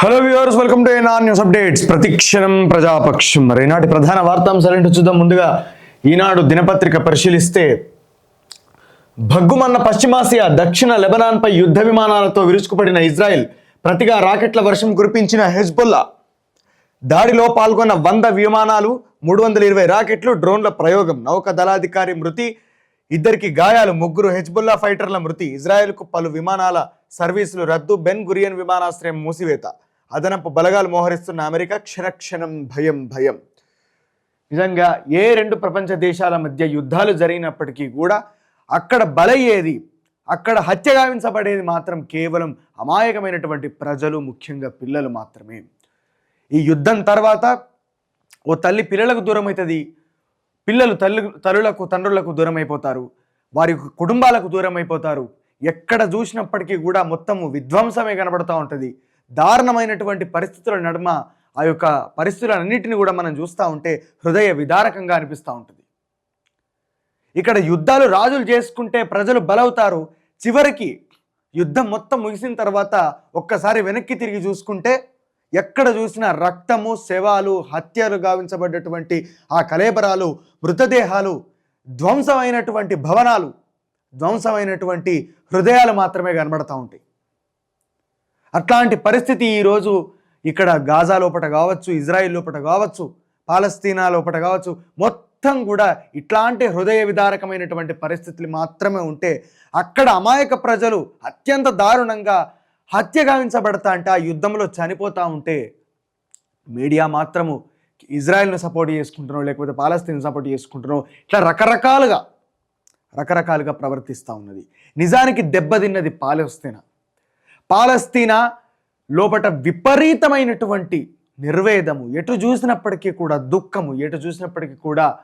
Hello viewers welcome to ఏనా news updates ప్రతిక్షణం ప్రజాపక్షం. మరి ఈనాటి ప్రధాన వార్తాంశాలేంటో చూద్దాం. ముందుగా ఈనాడు దినపత్రిక పరిశీలిస్తే భగ్గుమన్న పశ్చిమాసియా దక్షిణ లెబనాన్పై యుద్ధ విమానాలతో విరుచుకుపడిన ఇజ్రాయెల్ ప్రతిగా రాకెట్ల వర్షం కురిపించిన హెజ్బుల్లా. దాడిలో పాల్గొన్న వంద విమానాలు మూడు వందల ఇరవై రాకెట్లు డ్రోన్ల ప్రయోగం. నౌక దళాధికారి మృతి ఇద్దరికి గాయాలు ముగ్గురు హెజ్బుల్లా ఫైటర్ల మృతి. ఇజ్రాయెల్కు పలు విమానాల సర్వీసులు రద్దు. బెన్ గురియన్ విమానాశ్రయం మూసివేత. అదనపు బలగాలు మోహరిస్తున్న అమెరికా క్షణక్షణం భయం భయం. నిజంగా ఏ రెండు ప్రపంచ దేశాల మధ్య యుద్ధాలు జరిగినప్పటికీ కూడా అక్కడ బలయ్యేది అక్కడ హత్య గావించబడేది మాత్రం కేవలం అమాయకమైనటువంటి ప్రజలు ముఖ్యంగా పిల్లలు మాత్రమే. ఈ యుద్ధం తర్వాత ఓ తల్లి పిల్లలకు దూరం అవుతుంది పిల్లలు తల్లి తల్లులకు తండ్రులకు దూరం అయిపోతారు వారి కుటుంబాలకు దూరం అయిపోతారు ఎక్కడ చూసినప్పటికీ కూడా మొత్తము విధ్వంసమే కనబడుతూ ఉంటుంది. దారుణమైనటువంటి పరిస్థితుల నడుమ ఆ యొక్క పరిస్థితులన్నింటినీ కూడా మనం చూస్తూ ఉంటే హృదయ విదారకంగా అనిపిస్తూ ఉంటుంది. ఇక్కడ యుద్ధాలు రాజులు చేసుకుంటే ప్రజలు బలవుతారు. చివరికి యుద్ధం మొత్తం ముగిసిన తర్వాత ఒక్కసారి వెనక్కి తిరిగి చూసుకుంటే ఎక్కడ చూసినా రక్తము శవాలు హత్యలు గావించబడ్డటువంటి ఆ కలేబరాలు మృతదేహాలు ధ్వంసమైనటువంటి భవనాలు ధ్వంసమైనటువంటి హృదయాలు మాత్రమే కనబడతా ఉంటాయి. అట్లాంటి పరిస్థితి ఈరోజు ఇక్కడ గాజా లోపట కావచ్చు ఇజ్రాయిల్ లోపట కావచ్చు పాలస్తీనా లోపట కావచ్చు మొత్తం కూడా ఇట్లాంటి హృదయ విదారకమైనటువంటి పరిస్థితులు మాత్రమే ఉంటే అక్కడ అమాయక ప్రజలు అత్యంత దారుణంగా హత్య గావించబడతా అంటే ఆ యుద్ధంలో చనిపోతూ ఉంటే మీడియా మాత్రము ఇజ్రాయెల్ను సపోర్ట్ చేసుకుంటున్నాం లేకపోతే పాలస్తీన్ సపోర్ట్ చేసుకుంటున్నాం ఇట్లా రకరకాలుగా రకరకాలుగా ప్రవర్తిస్తూ ఉన్నది. నిజానికి దెబ్బతిన్నది పాలస్తీనా. పాలస్తీనా లోపట విపరీతమైనటువంటి నిర్వేదము. ఎటు చూసినప్పటికీ కూడా దుఃఖము. ఎటు చూసినప్పటికీ కూడా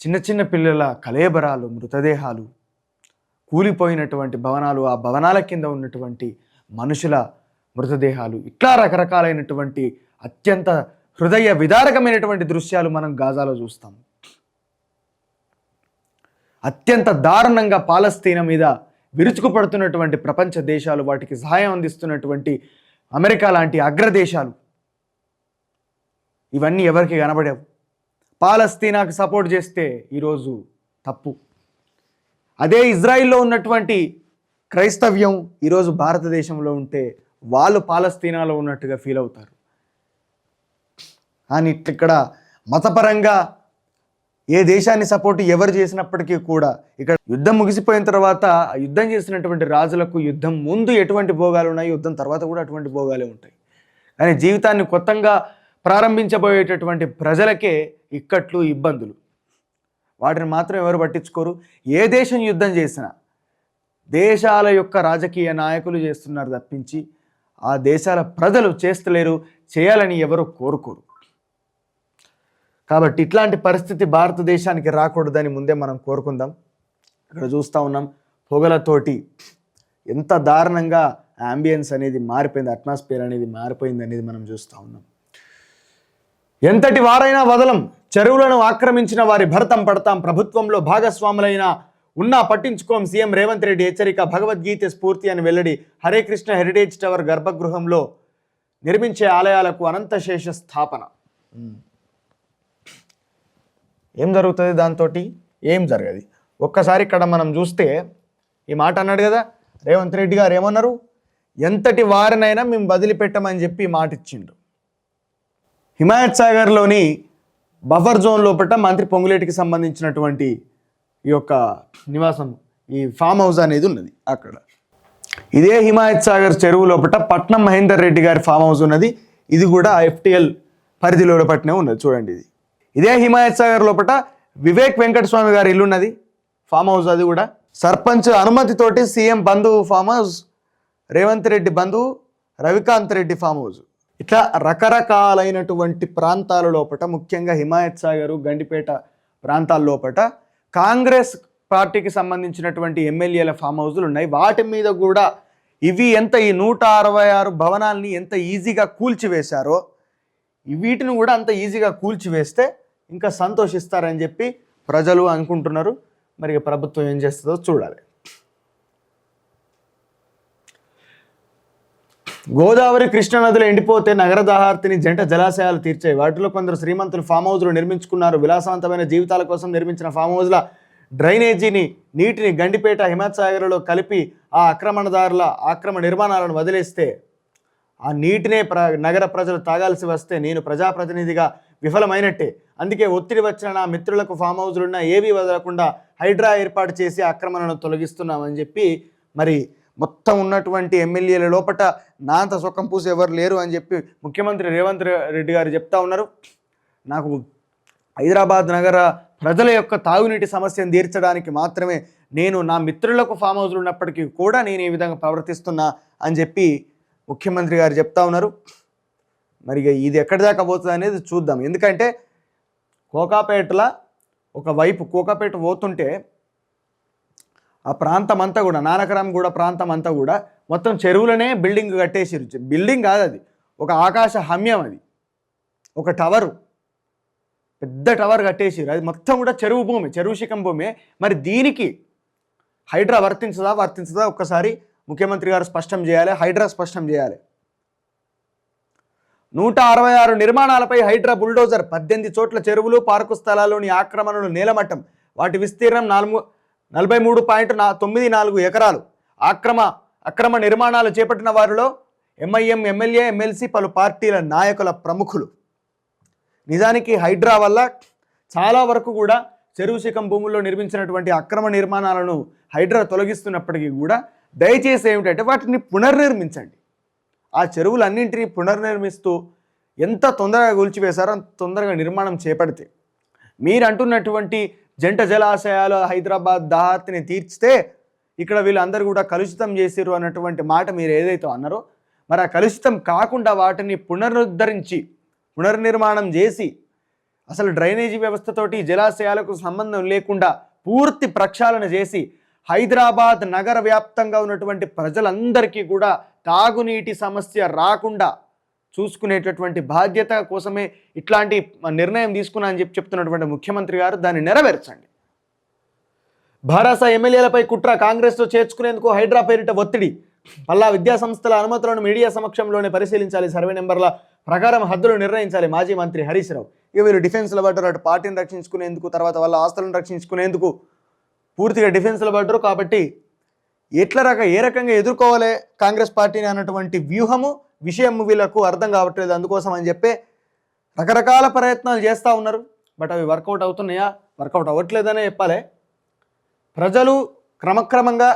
చిన్న చిన్న పిల్లల కలేబరాలు మృతదేహాలు కూలిపోయినటువంటి భవనాలు ఆ భవనాల కింద ఉన్నటువంటి మనుషుల మృతదేహాలు ఇట్లా రకరకాలైనటువంటి అత్యంత హృదయ విదారకమైనటువంటి దృశ్యాలు మనం గాజాలో చూస్తాం. అత్యంత దారుణంగా పాలస్తీన మీద విరుచుకుపడుతున్నటువంటి ప్రపంచ దేశాలు వాటికి సహాయం అందిస్తున్నటువంటి అమెరికా లాంటి అగ్రదేశాలు. ఇవన్నీ ఎవరికి కనబడేవు? పాలస్తీనాకు సపోర్ట్ చేస్తే ఈరోజు తప్పు. అదే ఇజ్రాయిల్లో ఉన్నటువంటి క్రైస్తవ్యం ఈరోజు భారతదేశంలో ఉంటే వాళ్ళు పాలస్తీనాలో ఉన్నట్టుగా ఫీల్ అవుతారు. కానీ ఇక్కడ మతపరంగా ఏ దేశాన్ని సపోర్ట్ ఎవరు చేసినప్పటికీ కూడా ఇక్కడ యుద్ధం ముగిసిపోయిన తర్వాత ఆ యుద్ధం చేసినటువంటి రాజులకు యుద్ధం ముందు ఎటువంటి భోగాలు ఉన్నాయి యుద్ధం తర్వాత కూడా అటువంటి భోగాలే ఉంటాయి. కానీ జీవితాన్ని కొత్తగా ప్రారంభించబోయేటటువంటి ప్రజలకే ఇక్కట్లు ఇబ్బందులు. వాటిని మాత్రం ఎవరు పట్టించుకోరు. ఏ దేశం యుద్ధం చేసినా దేశాల యొక్క రాజకీయ నాయకులు చేస్తున్నారు తప్పించి ఆ దేశాల ప్రజలు చేస్తలేరు చేయాలని ఎవరు కోరుకోరు. కాబట్టి ఇట్లాంటి పరిస్థితి భారతదేశానికి రాకూడదని ముందే మనం కోరుకుందాం. ఇక్కడ చూస్తూ ఉన్నాం పొగలతోటి ఎంత దారుణంగా అంబియన్స్ అనేది మారిపోయింది అట్మాస్ఫియర్ అనేది మారిపోయింది అనేది మనం చూస్తూ ఉన్నాం. ఎంతటి వారైనా వదలం చెరువులను ఆక్రమించిన వారి భరతం పడతాం ప్రభుత్వంలో భాగస్వాములైన ఉన్నా పట్టించుకోం సీఎం రేవంత్ రెడ్డి హెచ్చరిక భగవద్గీత స్ఫూర్తి అని వెల్లడి హరే కృష్ణ హెరిటేజ్ టవర్ గర్భగృహంలో నిర్మించే ఆలయాలకు అనంతశేష స్థాపన. ఏం జరుగుతుంది దాంతో ఏం జరగదు. ఒక్కసారి ఇక్కడ మనం చూస్తే ఈ మాట అన్నాడు కదా రేవంత్ రెడ్డి గారు ఏమన్నారు? ఎంతటి వారినైనా మేము వదిలిపెట్టమని చెప్పి మాట ఇచ్చిండు. హిమాయత్ సాగర్లోని బఫర్ జోన్ లోపల మంత్రి పొంగులేటికి సంబంధించినటువంటి ఈ యొక్క నివాసం ఈ ఫామ్ హౌస్ అనేది ఉన్నది అక్కడ. ఇదే హిమాయత్ సాగర్ చెరువు లోపల పట్నం మహేందర్ రెడ్డి గారి ఫామ్ హౌస్ ఉన్నది. ఇది కూడా ఎఫ్టిఎల్ పరిధిలో పట్టినే ఉన్నది. చూడండి ఇది. ఇదే హిమాయత్ సాగర్ లోపల వివేక్ వెంకటస్వామి గారి ఇల్లున్నది ఫామ్ హౌస్ అది కూడా. సర్పంచ్ అనుమతితోటి సీఎం బంధువు ఫామ్ హౌస్ రేవంత్ రెడ్డి బంధువు రవికాంత్ రెడ్డి ఫామ్ హౌస్ ఇట్లా రకరకాలైనటువంటి ప్రాంతాల లోపల ముఖ్యంగా హిమాయత్ సాగర్ గండిపేట ప్రాంతాల లోపల కాంగ్రెస్ పార్టీకి సంబంధించినటువంటి ఎమ్మెల్యేల ఫామ్ హౌజులు ఉన్నాయి. వాటి మీద కూడా ఇవి ఎంత ఈ నూట అరవై ఆరు భవనాల్ని ఎంత ఈజీగా కూల్చివేశారో వీటిని కూడా అంత ఈజీగా కూల్చివేస్తే ఇంకా సంతోషిస్తారని చెప్పి ప్రజలు అనుకుంటున్నారు. మరి ప్రభుత్వం ఏం చేస్తుందో చూడాలి. గోదావరి కృష్ణా నదులు ఎండిపోతే నగర దాహార్తిని జంట జలాశయాలు తీర్చాయి. వాటిలో కొందరు శ్రీమంతులు ఫామ్ హౌజ్లు నిర్మించుకున్నారు. విలాసవంతమైన జీవితాల కోసం నిర్మించిన ఫామ్ హౌజ్ల డ్రైనేజీని నీటిని గండిపేట హిమత్ సాగర్లో కలిపి ఆ ఆక్రమణదారుల ఆక్రమణ నిర్మాణాలను వదిలేస్తే ఆ నీటినే ప్ర నగర ప్రజలు తాగాల్సి వస్తే నేను ప్రజాప్రతినిధిగా విఫలమైనట్టే. అందుకే ఒత్తిడి వచ్చిన నా మిత్రులకు ఫామ్ హౌస్లున్నా ఏవీ వదలకుండా హైడ్రా ఏర్పాటు చేసి ఆక్రమణను తొలగిస్తున్నామని చెప్పి మరి మొత్తం ఉన్నటువంటి ఎమ్మెల్యేల లోపట నా అంత సొక్కం పూసి ఎవరు లేరు అని చెప్పి ముఖ్యమంత్రి రేవంత్ రెడ్డి గారు చెప్తా ఉన్నారు. నాకు హైదరాబాద్ నగర ప్రజల యొక్క తాగునీటి సమస్యను తీర్చడానికి మాత్రమే నేను నా మిత్రులకు ఫామ్ హౌస్లు ఉన్నప్పటికీ కూడా నేను ఈ విధంగా ప్రవర్తిస్తున్నా అని చెప్పి ముఖ్యమంత్రి గారు చెప్తా ఉన్నారు. మరి ఇది ఎక్కడి దాకా పోతుంది అనేది చూద్దాం. ఎందుకంటే కోకాపేటల ఒకవైపు కోకాపేట పోతుంటే ఆ ప్రాంతం అంతా కూడా నానకరం ప్రాంతం అంతా కూడా మొత్తం చెరువులనే బిల్డింగ్ కట్టేసిరు బిల్డింగ్ కాదు అది. ఒక ఆకాశ హమ్యం అది. ఒక టవరు. పెద్ద టవర్ కట్టేసిరు అది మొత్తం కూడా చెరువు భూమి చెరువు శిఖం భూమి. మరి దీనికి హైడ్రా వర్తించదా వర్తించదా? ఒక్కసారి ముఖ్యమంత్రి గారు స్పష్టం చేయాలి హైడ్రా స్పష్టం చేయాలి. నూట అరవై ఆరు నిర్మాణాలపై హైడ్రా బుల్డోజర్ పద్దెనిమిది చోట్ల చెరువులు పార్కు స్థలాల్లోని ఆక్రమణలు నేలమట్టం. వాటి విస్తీర్ణం నాలుగు నలభై మూడు పాయింట్ నా తొమ్మిది నాలుగు ఎకరాలు. ఆక్రమ అక్రమ నిర్మాణాలు చేపట్టిన వారిలో ఎంఐఎం ఎమ్మెల్యే ఎమ్మెల్సీ పలు పార్టీల నాయకుల ప్రముఖులు. నిజానికి హైడ్రా వల్ల చాలా వరకు కూడా చెరువు శిఖం భూముల్లో నిర్మించినటువంటి అక్రమ నిర్మాణాలను హైడ్రా తొలగిస్తున్నప్పటికీ కూడా దయచేసి ఏమిటంటే వాటిని పునర్నిర్మించండి. ఆ చెరువులన్నింటినీ పునర్నిర్మిస్తూ ఎంత తొందరగా కూల్చివేశారో అంత తొందరగా నిర్మాణం చేపడితే. మీరు అంటున్నటువంటి జంట జలాశయాలు హైదరాబాద్ దాహార్తిని తీర్చితే ఇక్కడ వీళ్ళందరూ కూడా కలుషితం చేసిరు అన్నటువంటి మాట మీరు ఏదైతే అన్నారో మరి ఆ కలుషితం కాకుండా వాటిని పునరుద్ధరించి పునర్నిర్మాణం చేసి అసలు డ్రైనేజీ వ్యవస్థతోటి జలాశయాలకు సంబంధం లేకుండా పూర్తి ప్రక్షాళన చేసి హైదరాబాద్ నగర వ్యాప్తంగా ఉన్నటువంటి ప్రజలందరికీ కూడా తాగునీటి సమస్య రాకుండా చూసుకునేటటువంటి బాధ్యత కోసమే ఇట్లాంటి నిర్ణయం తీసుకున్నా అని చెప్పి చెప్తున్నటువంటి ముఖ్యమంత్రి గారు దాన్ని నెరవేర్చండి. భరోసా ఎమ్మెల్యేలపై కుట్ర కాంగ్రెస్తో చేర్చుకునేందుకు హైడ్రా పేరిట ఒత్తిడి. పల్లా విద్యా సంస్థల అనుమతులను మీడియా సమక్షంలోనే పరిశీలించాలి. సర్వే నెంబర్ల ప్రకారం హద్దులు నిర్ణయించాలి మాజీ మంత్రి హరీష్ రావు. ఇక వీరు డిఫెన్స్లో పడ్డారు అటు పార్టీని రక్షించుకునేందుకు తర్వాత వాళ్ళ ఆస్తులను రక్షించుకునేందుకు పూర్తిగా డిఫెన్స్లో పడ్డారు కాబట్టి ఎట్ల రక ఏ రకంగా ఎదుర్కోవాలి కాంగ్రెస్ పార్టీని అన్నటువంటి వ్యూహము విషయం వీళ్ళకు అర్థం కావట్లేదు. అందుకోసం అని చెప్పి రకరకాల ప్రయత్నాలు చేస్తూ ఉన్నారు. బట్ అవి వర్కౌట్ అవుతున్నాయా? వర్కౌట్ అవ్వట్లేదనే చెప్పాలి. ప్రజలు క్రమక్రమంగా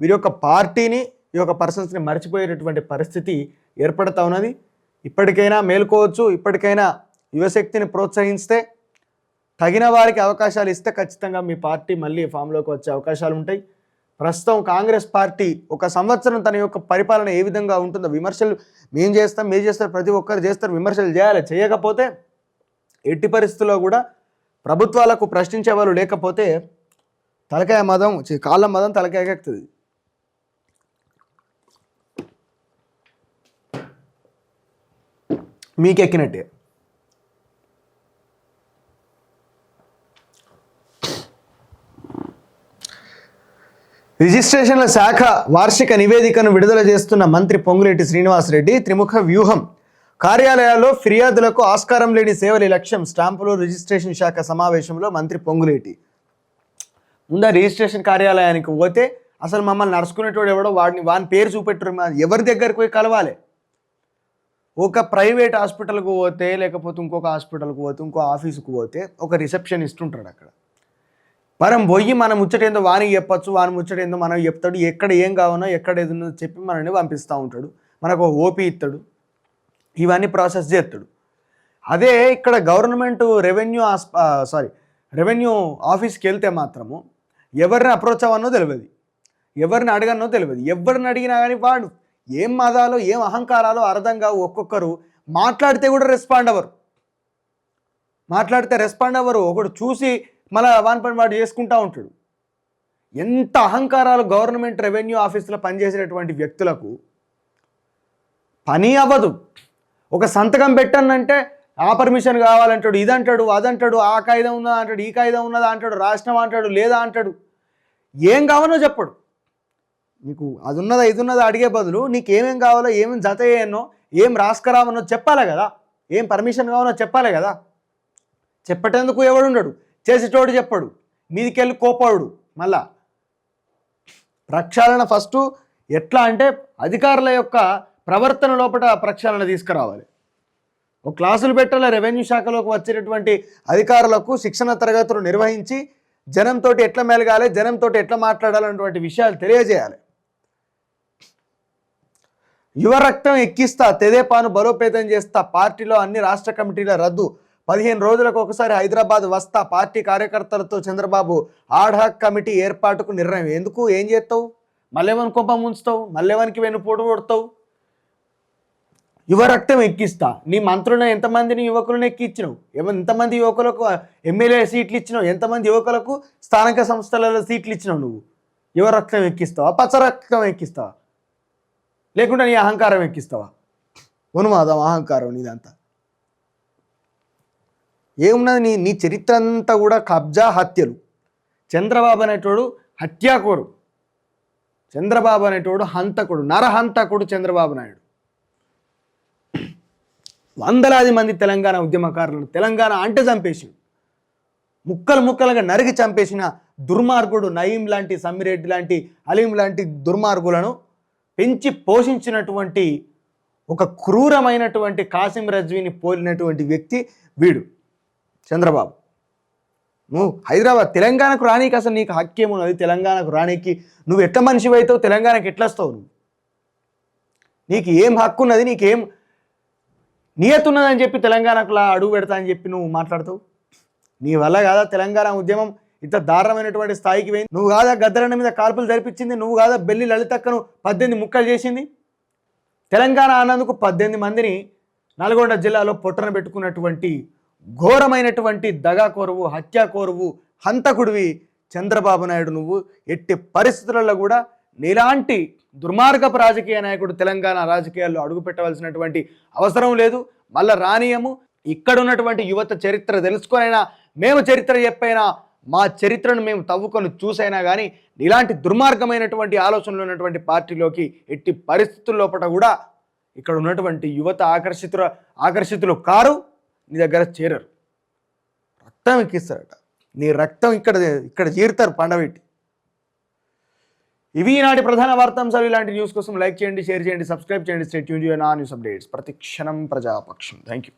వీరి యొక్క పార్టీని ఈ యొక్క పర్సన్స్ని మర్చిపోయేటటువంటి పరిస్థితి ఏర్పడుతూ ఉన్నది. ఇప్పటికైనా మేల్కోవచ్చు. ఇప్పటికైనా యువశక్తిని ప్రోత్సహిస్తే తగిన వారికి అవకాశాలు ఇస్తే ఖచ్చితంగా మీ పార్టీ మళ్ళీ ఫామ్లోకి వచ్చే అవకాశాలు ఉంటాయి. ప్రస్తుతం కాంగ్రెస్ పార్టీ ఒక సంవత్సరం తన యొక్క పరిపాలన ఏ విధంగా ఉంటుందో విమర్శలు మేం చేస్తాం మీరు చేస్తారు ప్రతి ఒక్కరు చేస్తారు విమర్శలు చేయాలి. చేయకపోతే ఎట్టి పరిస్థితుల్లో కూడా ప్రభుత్వాలకు ప్రశ్నించే వాళ్ళు లేకపోతే తలకాయ మదం కాళ్ళ మదం తలకాయ ఎక్కుతుంది. మీకెక్కినట్టే. రిజిస్ట్రేషన్ల శాఖ వార్షిక నివేదికను విడుదల చేస్తున్న మంత్రి పొంగులేటి శ్రీనివాసరెడ్డి త్రిముఖ వ్యూహం. కార్యాలయాల్లో ఫిర్యాదులకు ఆస్కారం లేని సేవల లక్ష్యం స్టాంపులు రిజిస్ట్రేషన్ శాఖ సమావేశంలో మంత్రి పొంగులేటి. ముందా రిజిస్ట్రేషన్ కార్యాలయానికి పోతే అసలు మమ్మల్ని నడుచుకునేటోడు ఎవడో వాడిని వాని పేరు చూపెట్టరు మా- ఎవరి దగ్గరికి పోయి కలవాలి? ఒక ప్రైవేట్ హాస్పిటల్కు పోతే లేకపోతే ఇంకొక హాస్పిటల్కి పోతే ఇంకో ఆఫీసుకు పోతే ఒక రిసెప్షనిస్ట్ ఉంటాడు అక్కడ. మనం పోయి మనం ముచ్చటేందో వానికి చెప్పచ్చు వాని ముచ్చటేందో మనం చెప్తాడు ఎక్కడ ఏం కావాలో ఎక్కడ ఏది చెప్పి మనల్ని పంపిస్తూ ఉంటాడు. మనకు ఓపి ఇస్తాడు. ఇవన్నీ ప్రాసెస్ చేస్తాడు. అదే ఇక్కడ గవర్నమెంట్ రెవెన్యూ సారీ రెవెన్యూ ఆఫీస్కి వెళ్తే మాత్రము ఎవరిని అప్రోచ్ అవ్వనో తెలియదు ఎవరిని అడగనో తెలియదు ఎవరిని అడిగినా కానీ వాడు ఏం మదాలో ఏం అహంకారాలో అర్థం కావు. ఒక్కొక్కరు మాట్లాడితే కూడా రెస్పాండ్ అవ్వరు. మాట్లాడితే రెస్పాండ్ అవ్వరు. ఒకడు చూసి మళ్ళీ వాని పని వాడు చేసుకుంటూ ఉంటాడు. ఎంత అహంకారాలు గవర్నమెంట్ రెవెన్యూ ఆఫీసులో పనిచేసేటటువంటి వ్యక్తులకు పని అవ్వదు. ఒక సంతకం పెట్టానంటే ఆ పర్మిషన్ కావాలంటాడు ఇదంటాడు అదంటాడు ఆ కాగితం ఉన్నదా అంటాడు ఈ కాగితం ఉన్నదా అంటాడు రాష్ట్రం అంటాడు లేదా అంటాడు. ఏం కావాలో చెప్పడు. నీకు అది ఉన్నదా ఇది ఉన్నదా అడిగే బదులు నీకు ఏమేం కావాలో ఏమేమి జత చేయనో ఏం రాసుకురావనో చెప్పాలి కదా. ఏం పర్మిషన్ కావాలో చెప్పాలి కదా. చెప్పటందుకు ఎవడుండడు చేసేటోడు చెప్పడు. మీదికెళ్ళి కోపాడు మళ్ళా ప్రక్షాళన ఫస్ట్ ఎట్లా అంటే అధికారుల యొక్క ప్రవర్తన లోపల ప్రక్షాళన తీసుకురావాలి. ఒక క్లాసులు పెట్టాలి? రెవెన్యూ శాఖలోకి వచ్చేటటువంటి అధికారులకు శిక్షణ తరగతులు నిర్వహించి జనంతో ఎట్లా మెలగాలి? జనంతో ఎట్లా మాట్లాడాలన్నటువంటి విషయాలు తెలియజేయాలి. యువ రక్తం ఎక్కిస్తా తెదేపాను బలోపేతం చేస్తా పార్టీలో అన్ని రాష్ట్ర కమిటీల రద్దు పదిహేను రోజులకు ఒకసారి హైదరాబాద్ వస్తా పార్టీ కార్యకర్తలతో చంద్రబాబు ఆడ్హాక్ కమిటీ ఏర్పాటుకు నిర్ణయం. ఎందుకు? ఏం చేస్తావు? మల్లెవన్ కొంప ముంచుతావు? మల్లెవనికి వెన్నుపోటు కొడతావు? యువ రక్తం ఎక్కిస్తా. నీ మంత్రులను ఎంతమందిని యువకులను ఎక్కిచ్చినావు? ఏమో ఎంతమంది యువకులకు ఎమ్మెల్యే సీట్లు ఇచ్చినావు? ఎంతమంది యువకులకు స్థానిక సంస్థలలో సీట్లు ఇచ్చినావు నువ్వు? యువ రక్తం ఎక్కిస్తావా? పచ్చ రక్తం ఎక్కిస్తావా? లేకుంటే నీ అహంకారం ఎక్కిస్తావా? ఉన్మాదం అహంకారం నీదంతా. ఏమున్నది నీ నీ చరిత్ర అంతా కూడా కబ్జా హత్యలు. చంద్రబాబు అనేటోడు హత్యాకోరు. చంద్రబాబు అనేటోడు హంతకుడు నరహంతకుడు చంద్రబాబు నాయుడు. వందలాది మంది తెలంగాణ ఉద్యమకారులను తెలంగాణ అంటే చంపేసిండు. ముక్కలు ముక్కలుగా నరికి చంపేసిన దుర్మార్గుడు నయీం లాంటి సమ్మిరెడ్డి లాంటి అలీం లాంటి దుర్మార్గులను పెంచి పోషించినటువంటి ఒక క్రూరమైనటువంటి కాసిం రజ్వీని పోలినటువంటి వ్యక్తి వీడు. చంద్రబాబు. నువ్వు హైదరాబాద్ తెలంగాణకు రానీకి అసలు నీకు హక్కేం ఉన్నది తెలంగాణకు రానీకి నువ్వు ఎట్లా మనిషి అవుతావు? తెలంగాణకి ఎట్లా వస్తావు నువ్వు? నీకు ఏం హక్కు ఉన్నది? నీకేం నియతున్నదని చెప్పి తెలంగాణకులా అడుగు పెడతా అని చెప్పి నువ్వు మాట్లాడతావు? నీ వల్ల కాదా తెలంగాణ ఉద్యమం ఇంత దారుణమైనటువంటి స్థాయికి పోయింది? నువ్వు కాదా గద్దరన్న మీద కాల్పులు జరిపించింది? నువ్వు కాదా బెల్లి లలితక్కను పద్దెనిమిది ముక్కలు చేసింది? తెలంగాణ అన్నందుకు పద్దెనిమిది మందిని నల్గొండ జిల్లాలో పొట్టన పెట్టుకున్నటువంటి ఘోరమైనటువంటి దగాకోరువు హత్యాకోరువు హంతకుడివి చంద్రబాబు నాయుడు నువ్వు. ఎట్టి పరిస్థితులలో కూడా నీలాంటి దుర్మార్గపు రాజకీయ నాయకుడు తెలంగాణ రాజకీయాల్లో అడుగుపెట్టవలసినటువంటి అవసరం లేదు. మళ్ళా రానియము. ఇక్కడ ఉన్నటువంటి యువత చరిత్ర తెలుసుకొనైనా మేము చరిత్ర చెప్పైనా మా చరిత్రను మేము తవ్వుకొని చూసైనా కానీ ఇలాంటి దుర్మార్గమైనటువంటి ఆలోచనలు ఉన్నటువంటి పార్టీలోకి ఎట్టి పరిస్థితుల్లోపట కూడా ఇక్కడ ఉన్నటువంటి యువత ఆకర్షితుల ఆకర్షితులు కారు. నీ దగ్గర చేరరు. రక్తం ఎక్కిస్తారట. నీ రక్తం ఇక్కడ ఇక్కడ చేరుతారు పండబెట్టి. ఇవి ఈనాటి ప్రధాన వార్తాంశాలు. ఇలాంటి న్యూస్ కోసం లైక్ చేయండి షేర్ చేయండి సబ్స్క్రైబ్ చేయండి. స్టేట్ యూన్ న్యూస్ అప్డేట్స్ ప్రతి క్షణం ప్రజాపక్షం. Thank you